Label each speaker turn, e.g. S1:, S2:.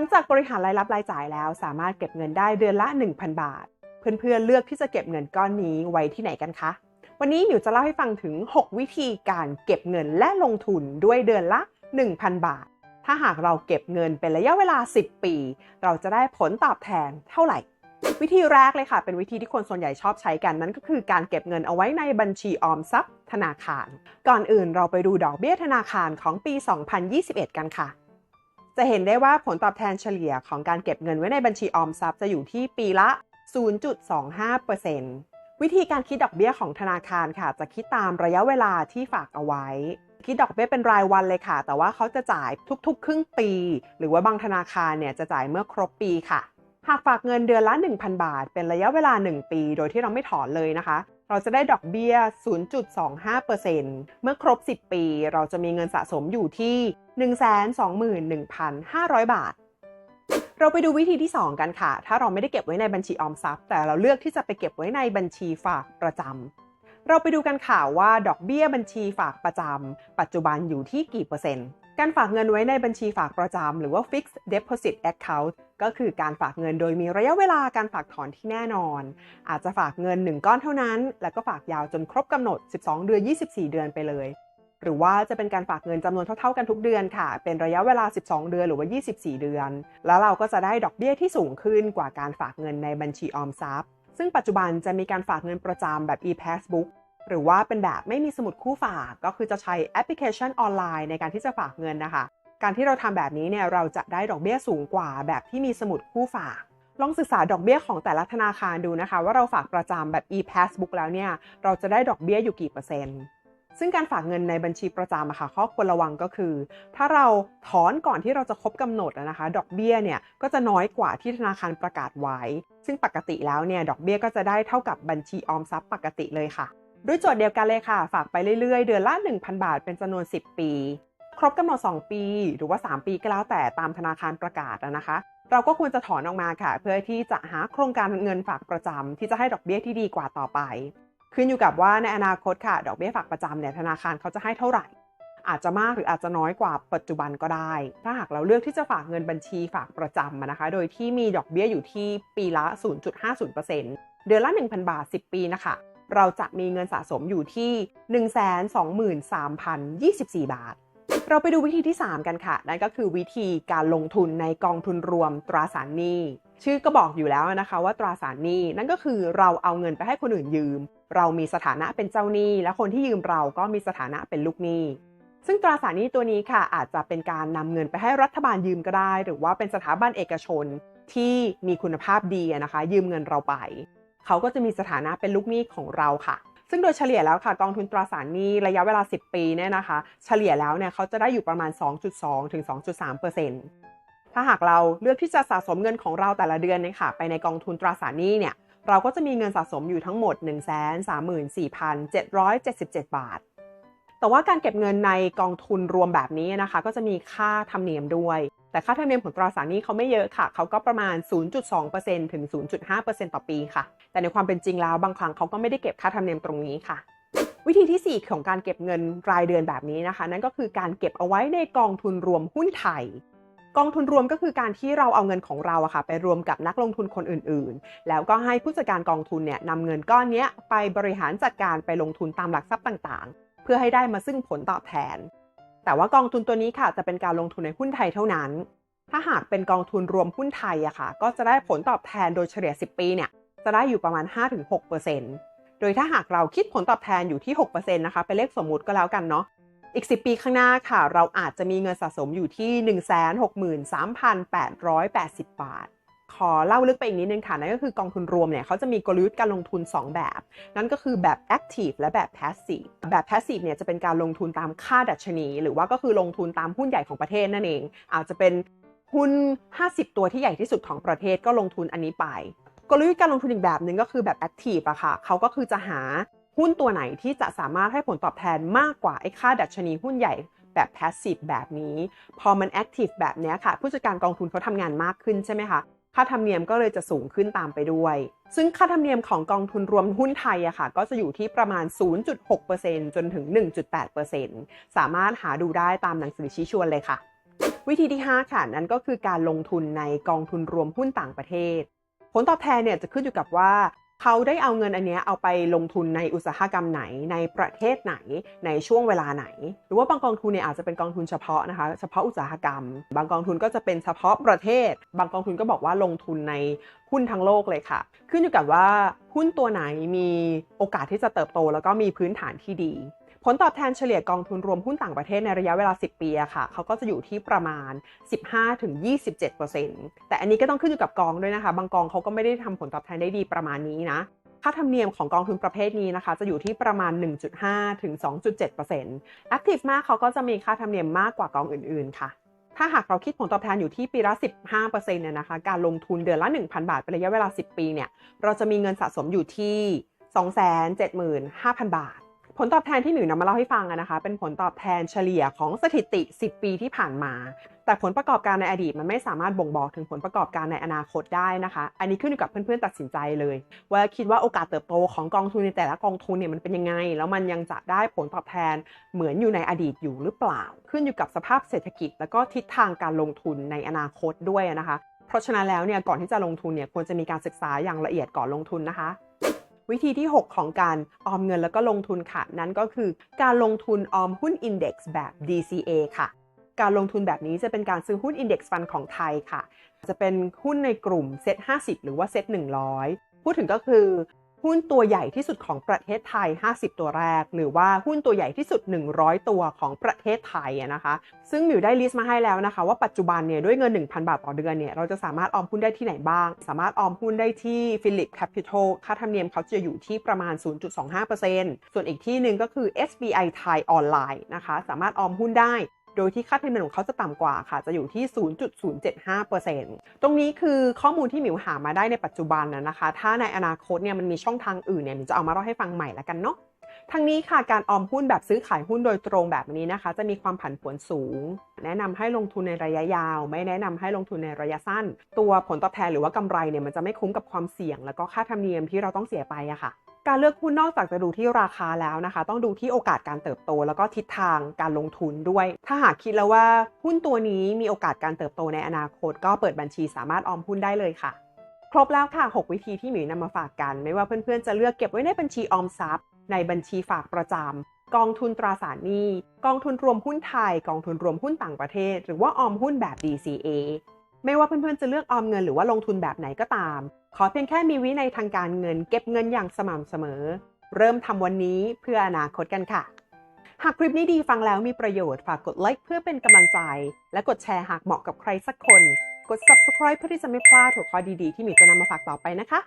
S1: ลังจากบริหารรายรับรายจ่ายแล้ว สามารถเก็บเงินได้เดือนละ 1,000 บาท เพื่อนๆเลือกที่จะเก็บเงินก้อนนี้ไว้ที่ไหนกันคะ วันนี้หมิวจะเล่าให้ฟังถึง 6 วิธีการเก็บเงินและลงทุนด้วยเดือนละ 1,000 บาท ถ้าหากเราเก็บเงินเป็นระยะเวลา 10 ปี เราจะได้ผลตอบแทนเท่าไหร่ วิธีแรกเลยค่ะ เป็นวิธีที่คนส่วนใหญ่ชอบใช้กันนั่นก็คือการเก็บเงินเอาไว้ในบัญชีออมทรัพย์ธนาคาร ก่อนอื่นเราไปดูดอกเบี้ยธนาคารของปี 2021 กันค่ะ จะเห็นได้ว่าผลตอบแทนเฉลี่ยของการเก็บเงินไว้ในบัญชีออมทรัพย์จะอยู่ที่ปีละ 0.25%วิธีการคิดดอกเบี้ยของธนาคารค่ะ จะคิดตามระยะเวลาที่ฝากเอาไว้ คิดดอกเบี้ยเป็นรายวันเลยค่ะ แต่ว่าเขาจะจ่ายทุกๆ ครึ่งปี หรือว่าบางธนาคารเนี่ยจะจ่ายเมื่อครบปีค่ะ หากฝากเงินเดือนละ 1,000 บาท เป็นระยะเวลา 1 ปี โดยที่เราไม่ถอนเลยนะคะ เราจะได้ดอกเบี้ย 0.25%เมื่อครบ 10 ปี เราจะมีเงินสะสมอยู่ที่ 121,500 บาท เราไปดูวิธีที่ 2 กันค่ะ ถ้าเราไม่ได้เก็บไว้ในบัญชีออมทรัพย์ แต่เราเลือกที่จะไปเก็บไว้ในบัญชีฝากประจำ เราไปดูกันค่ะว่าดอกเบี้ยบัญชีฝากประจำปัจจุบันอยู่ที่กี่เปอร์เซ็นต์ การฝากเงินไว้ในบัญชีฝากประจำหรือว่า fixed deposit account ก็คือการฝากเงินโดยมีระยะเวลาการฝากถอนที่แน่นอน อาจจะฝากเงิน 1 ก้อนเท่านั้น แล้วก็ฝากยาวจนครบกำหนด 12 เดือน 24 เดือนไปเลย หรือว่าจะเป็นการฝากเงินจำนวนเท่าๆกันทุกเดือนค่ะ เป็นระยะเวลา 12 เดือนหรือว่า 24 เดือน แล้วเราก็จะได้ดอกเบี้ยที่สูงขึ้นกว่าการฝากเงินในบัญชีออมทรัพย์ซึ่งปัจจุบันจะมีการฝากเงินประจำแบบ e-passbook หรือว่าเป็นแบบไม่มีสมุดคู่ฝาก ก็คือจะใช้แอปพลิเคชันออนไลน์ในการที่จะฝากเงินนะคะ การที่เราทำแบบนี้เนี่ยเราจะได้ดอกเบี้ยสูงกว่าแบบที่มีสมุดคู่ฝาก ลองศึกษาดอกเบี้ยของแต่ละธนาคารดูนะคะ ว่าเราฝากประจำแบบ e-passbook แล้วเนี่ยเราจะได้ดอกเบี้ยอยู่กี่เปอร์เซ็นต์ซึ่งการฝากเงินในบัญชีประจำอะค่ะข้อควรระวังก็คือ ถ้าเราถอนก่อนที่เราจะครบกำหนดนะคะ ดอกเบี้ยเนี่ยก็จะน้อยกว่าที่ธนาคารประกาศไว้ ซึ่งปกติแล้วเนี่ยดอกเบี้ยก็จะได้เท่ากับบัญชีออมทรัพย์ปกติเลยค่ะ ด้วยโจทย์เดียวกันเลยค่ะ ฝากไปเรื่อยๆ เดือนละ 1,000 บาทเป็นจำนวน 10 ปี ครบกำหนด 2 ปี หรือว่า 3 ปีก็แล้วแต่ตามธนาคารประกาศนะคะ เราก็ควรจะถอนออกมาค่ะ เพื่อที่จะหาโครงการเงินฝากประจำที่จะให้ดอกเบี้ยที่ดีกว่าต่อไป ขึ้นอยู่กับว่าในอนาคตค่ะ ดอกเบี้ยฝากประจำเนี่ยธนาคารเขาจะให้เท่าไหร่ อาจจะมากหรืออาจจะน้อยกว่าปัจจุบันก็ได้ ถ้าหากเราเลือกที่จะฝากเงินบัญชีฝากประจำนะคะ โดยที่มีดอกเบี้ยอยู่ที่ปีละ 0.50%เดือนละ 1,000 บาท 10 ปีนะคะ เราจะมีเงินสะสมอยู่ที่ 123,024 บาท เราไปดูวิธีที่ 3 กันค่ะ นั่นก็คือวิธีการลงทุนในกองทุนรวมตราสารหนี้ ชื่อก็บอกอยู่แล้วนะคะว่าตราสารหนี้ นั่นก็คือเราเอาเงินไปให้คนอื่นยืม เรามีสถานะเป็นเจ้าหนี้ และคนที่ยืมเราก็มีสถานะเป็นลูกหนี้ซึ่งตราสารหนี้ตัวนี้ค่ะอาจจะเป็นการนำเงินไปให้รัฐบาลยืมก็ได้ หรือว่าเป็นสถาบันเอกชนที่มีคุณภาพดีนะคะ ยืมเงินเราไป เขาก็จะมีสถานะเป็นลูกหนี้ของเราค่ะ ซึ่งโดยเฉลี่ยแล้วค่ะ กองทุนตราสารหนี้ระยะเวลา 10 ปีเนี่ยนะคะ เฉลี่ยแล้วเนี่ยเขาจะได้อยู่ประมาณ 2.2 ถึง 2.3%ถ้าหากเราเลือกที่จะสะสมเงินของเราแต่ละเดือนเนี่ยค่ะไปในกองทุนตราสารหนี้เนี่ยเราก็จะมีเงินสะสมอยู่ทั้งหมด 134,777 บาท แต่ว่าการเก็บเงินในกองทุนรวมแบบนี้นะคะ ก็จะมีค่าธรรมเนียมด้วย แต่ค่าธรรมเนียมของตราสารนี้เขาไม่เยอะค่ะ เขาก็ประมาณ 0.2%ถึง 0.5%ต่อปีค่ะ แต่ในความเป็นจริงแล้วบางครั้งเขาก็ไม่ได้เก็บค่าธรรมเนียมตรงนี้ค่ะ วิธีที่ 4 ของการเก็บเงินรายเดือนแบบนี้นะคะ นั่นก็คือการเก็บเอาไว้ในกองทุนรวมหุ้นไทยกองทุนรวมก็คือการที่เราเอาเงินของเราอะค่ะไปรวมกับนักลงทุนคนอื่นๆ แล้วก็ให้ผู้จัดการกองทุนเนี่ยนำเงินก้อนนี้ไปบริหารจัดการไปลงทุนตามหลักทรัพย์ต่างๆ เพื่อให้ได้มาซึ่งผลตอบแทน แต่ว่ากองทุนตัวนี้ค่ะจะเป็นการลงทุนในหุ้นไทยเท่านั้น ถ้าหากเป็นกองทุนรวมหุ้นไทยอะค่ะ ก็จะได้ผลตอบแทนโดยเฉลี่ย 10 ปีเนี่ยจะได้อยู่ประมาณ 5-6%โดยถ้าหากเราคิดผลตอบแทนอยู่ที่ 6%นะคะเป็นเลขสมมุติก็แล้วกันเนาะอีก 10 ปีข้างหน้าค่ะ เราอาจจะมีเงินสะสมอยู่ที่ 163,880 บาท ขอเล่าลึกไปอีกนิดนึงค่ะ นั่นก็คือกองทุนรวมเนี่ยเขาจะมีกลยุทธ์การลงทุน 2 แบบ นั่นก็คือแบบ active และแบบ passive แบบ passive เนี่ยจะเป็นการลงทุนตามค่าดัชนี หรือว่าก็คือลงทุนตามหุ้นใหญ่ของประเทศนั่นเอง อาจจะเป็นหุ้น 50 ตัวที่ใหญ่ที่สุดของประเทศก็ลงทุนอันนี้ไป กลยุทธ์การลงทุนอีกแบบหนึ่งก็คือแบบ active อะค่ะเขาก็คือจะหาหุ้นตัวไหนที่จะสามารถให้ผลตอบแทนมากกว่าไอ้ค่าดัชนีหุ้นใหญ่แบบ passive แบบนี้ พอมัน active แบบนี้ค่ะ ผู้จัดการกองทุนเขาทำงานมากขึ้นใช่ไหมคะ ค่าธรรมเนียมก็เลยจะสูงขึ้นตามไปด้วย ซึ่งค่าธรรมเนียมของกองทุนรวมหุ้นไทยอะค่ะ ก็จะอยู่ที่ประมาณ 0.6%จนถึง 1.8%สามารถหาดูได้ตามหนังสือชี้ชวนเลยค่ะ วิธีที่ 5 ค่ะ นั่นก็คือการลงทุนในกองทุนรวมหุ้นต่างประเทศ ผลตอบแทนเนี่ยจะขึ้นอยู่กับว่า เขาได้เอาเงินอันเนี้ยเอาไปลงทุนในอุตสาหกรรมไหนในประเทศไหนในช่วงเวลาไหน หรือว่าบางกองทุนเนี่ยอาจจะเป็นกองทุนเฉพาะนะคะ เฉพาะอุตสาหกรรม บางกองทุนก็จะเป็นเฉพาะประเทศ บางกองทุนก็บอกว่าลงทุนในหุ้นทั้งโลกเลยค่ะ ขึ้นอยู่กับว่าหุ้นตัวไหนมีโอกาสที่จะเติบโต แล้วก็มีพื้นฐานที่ดี ผลตอบแทนเฉลี่ยกองทุนรวมหุ้นต่างประเทศในระยะเวลา 10 ปีอะค่ะเขาก็จะอยู่ที่ประมาณ 15-27%แต่อันนี้ก็ต้องขึ้นอยู่กับกองด้วยนะคะ บางกองเขาก็ไม่ได้ทำผลตอบแทนได้ดีประมาณนี้นะค่าธรรมเนียมของกองทุนประเภทนี้นะคะ จะอยู่ที่ประมาณ 1.5 ถึง 2.7% Active มากเขาก็จะมีค่าธรรมเนียมมากกว่ากองอื่น ๆ ค่ะ ถ้าหากเราคิดผลตอบแทนอยู่ที่ปีละ 15%เนี่ยนะคะ การลงทุนเดือนละ 1,000 บาทเป็นระยะเวลา 10 ปีเนี่ย เราจะมีเงินสะสมอยู่ที่ 275,000 บาท ผลตอบแทนที่หมิวนำมาเล่าให้ฟังอะนะคะ เป็นผลตอบแทนเฉลี่ยของสถิติ 10 ปีที่ผ่านมา แต่ผลประกอบการในอดีตมันไม่สามารถบ่งบอกถึงผลประกอบการในอนาคตได้นะคะ อันนี้ขึ้นอยู่กับเพื่อนๆตัดสินใจเลย ว่าคิดว่าโอกาสเติบโตของกองทุนในแต่ละกองทุนเนี่ยมันเป็นยังไง แล้วมันยังจะได้ผลตอบแทนเหมือนอยู่ในอดีตอยู่หรือเปล่า ขึ้นอยู่กับสภาพเศรษฐกิจ แล้วก็ทิศทางการลงทุนในอนาคตด้วยนะคะ เพราะฉะนั้นแล้วเนี่ยก่อนที่จะลงทุนเนี่ยควรจะมีการศึกษาอย่างละเอียดก่อนลงทุนนะคะ วิธีที่ 6 ของการออมเงินแล้วก็ลงทุนค่ะ นั่นก็คือการลงทุนออมหุ้นอินเด็กซ์แบบ DCA ค่ะ การลงทุนแบบนี้จะเป็นการซื้อหุ้นอินเด็กซ์ฟันของไทยค่ะ จะเป็นหุ้นในกลุ่มเซ็ต50 หรือว่าเซ็ต100 พูดถึงก็คือ หุ้นตัวใหญ่ที่สุดของประเทศไทย 50 ตัวแรก หรือว่าหุ้นตัวใหญ่ที่สุด 100 ตัวของประเทศไทยนะคะ ซึ่งมิวได้ลิสต์มาให้แล้วนะคะ ว่าปัจจุบันเนี่ยด้วยเงิน 1,000 บาทต่อเดือนเนี่ยเราจะสามารถออมหุ้นได้ที่ไหนบ้าง สามารถออมหุ้นได้ที่ Philip Capital ค่าธรรมเนียมเขาจะอยู่ที่ประมาณ 0.25%ส่วนอีกที่หนึ่งก็คือ SBI Thai Online นะคะ สามารถออมหุ้นได้ โดยที่ค่าธรรมเนียมของเขาจะต่ำกว่าค่ะ จะอยู่ที่ 0.075%ตรงนี้คือข้อมูลที่หมิวหามาได้ในปัจจุบันนะนะคะ ถ้าในอนาคตเนี่ยมันมีช่องทางอื่นเนี่ยหมิวจะเอามาเล่าให้ฟังใหม่ละกันเนาะทั้งนี้ค่ะการออมหุ้นแบบซื้อขายหุ้นโดยตรงแบบนี้นะคะ จะมีความผันผวนสูง แนะนำให้ลงทุนในระยะยาว ไม่แนะนำให้ลงทุนในระยะสั้น ตัวผลตอบแทนหรือว่ากำไรเนี่ยมันจะไม่คุ้มกับความเสี่ยง แล้วก็ค่าธรรมเนียมที่เราต้องเสียไปอะค่ะ การเลือกหุ้นนอกจากจะดูที่ราคาแล้วนะคะ ต้องดูที่โอกาสการเติบโต แล้วก็ทิศทางการลงทุนด้วย ถ้าหากคิดแล้วว่าหุ้นตัวนี้มีโอกาสการเติบโตในอนาคต ก็เปิดบัญชีสามารถออมหุ้นได้เลยค่ะ ครบแล้วค่ะ 6 วิธีที่หมิวนำมาฝากกัน ไม่ว่าเพื่อนๆจะเลือกเก็บไว้ในบัญชีออมทรัพย์ ในบัญชีฝากประจำกองทุนตราสารหนี้กองทุนรวมหุ้นไทย กองทุนรวมหุ้นต่างประเทศ หรือว่าออมหุ้นแบบ DCA ไม่ว่าเพื่อนๆจะเลือกออมเงินหรือว่าลงทุนแบบไหนก็ตาม ขอเพียงแค่มีวินัยทางการเงิน เก็บเงินอย่างสม่ำเสมอ เริ่มทำวันนี้เพื่ออนาคตกันค่ะ หากคลิปนี้ดีฟังแล้วมีประโยชน์ฝากกดไลค์เพื่อเป็นกำลังใจ และกดแชร์หากเหมาะกับใครสักคน กด subscribe เพื่อที่จะไม่พลาดหัวข้อดีๆ ที่หมิวจะนำมาฝากต่อไปนะคะ